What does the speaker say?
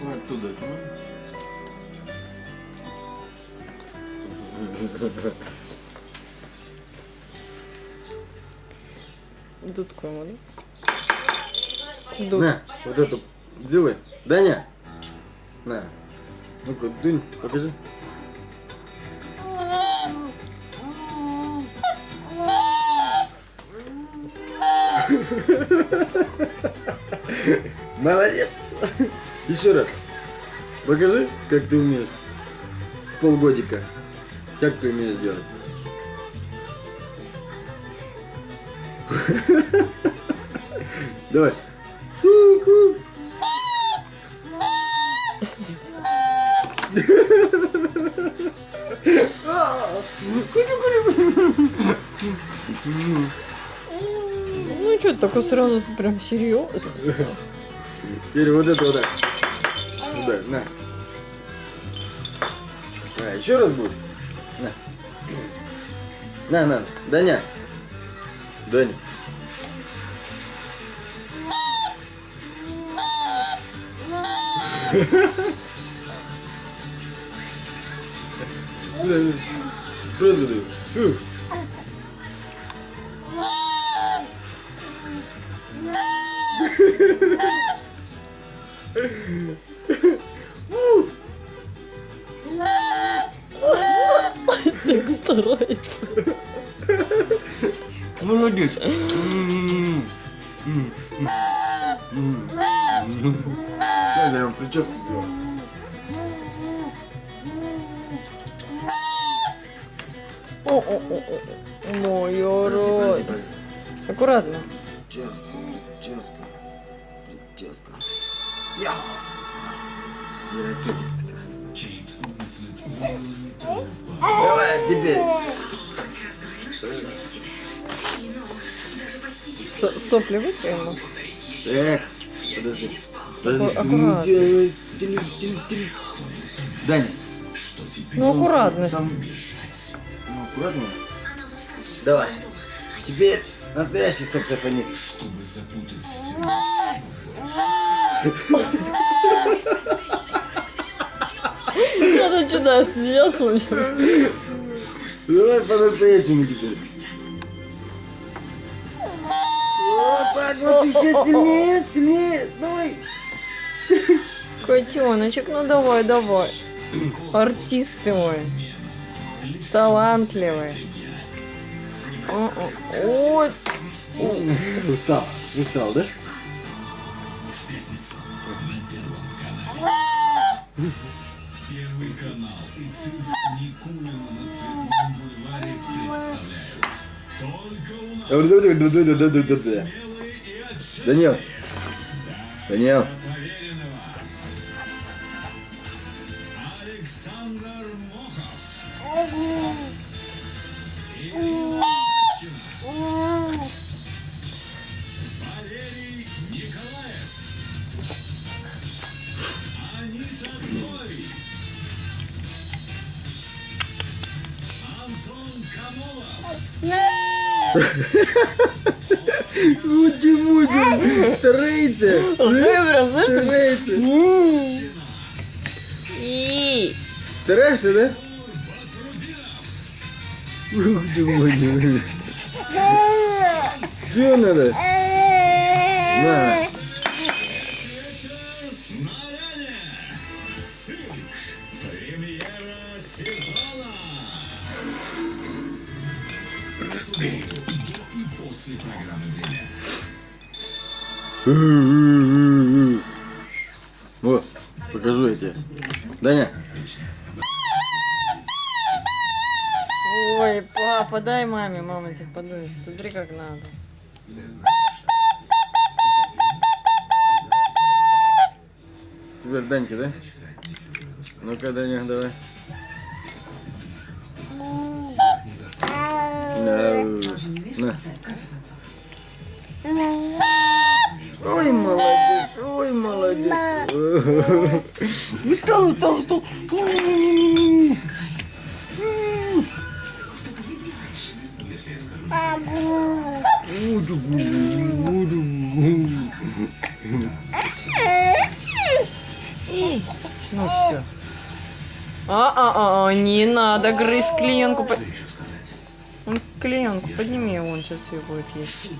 Оттуда смотри. Дудку ему, да? Дуд. На, вот эту сделай. Даня. На. Ну-ка, дунь, покажи. Молодец. Еще раз. Покажи, как ты умеешь. В полгодика. Как ты умеешь делать. Давай. Ну что, такой сразу прям серьезно. Теперь вот это вот так. Сюда, на. А, еще раз будешь? На. На, на, Даня. Даня. Просто даю. Фу. Так старается. Молодец. Сейчас я вам прическу сделаю. Подожди, рот. Аккуратно. Прическа, прическа, прическа. Ирокезик Давай, теперь. Со- Сопли ему. Эх, подожди. Аккуратно. Даня. Ну аккуратно. Сам- Ну, аккуратно. Давай. Теперь настоящий саксофонист. Я начинаю смеяться. Давай по-настоящему теперь. Вот так вот, еще сильнее, сильнее. Давай. Котеночек, ну давай, давай. Артист ты мой. Талантливый. Ой, Устал, устал, да? Данил. Данил. Александр Мохов. Такой? Старается. М. И. Стараешься, да? Муди. Чего надо? На. Премьера сезона! После программы «Время». Вот, покажу я тебе. Даня. Ой, папа, дай маме, мама тебе подует. Смотри, как надо. Теперь Даньки, да? Ну-ка, Даня, давай. На. На. Ой, молодец, ой, молодец. Устал, устал, устал. Ну все. А-а-а, не надо грызть клеенку. Он клеенку подними, он сейчас ее будет есть.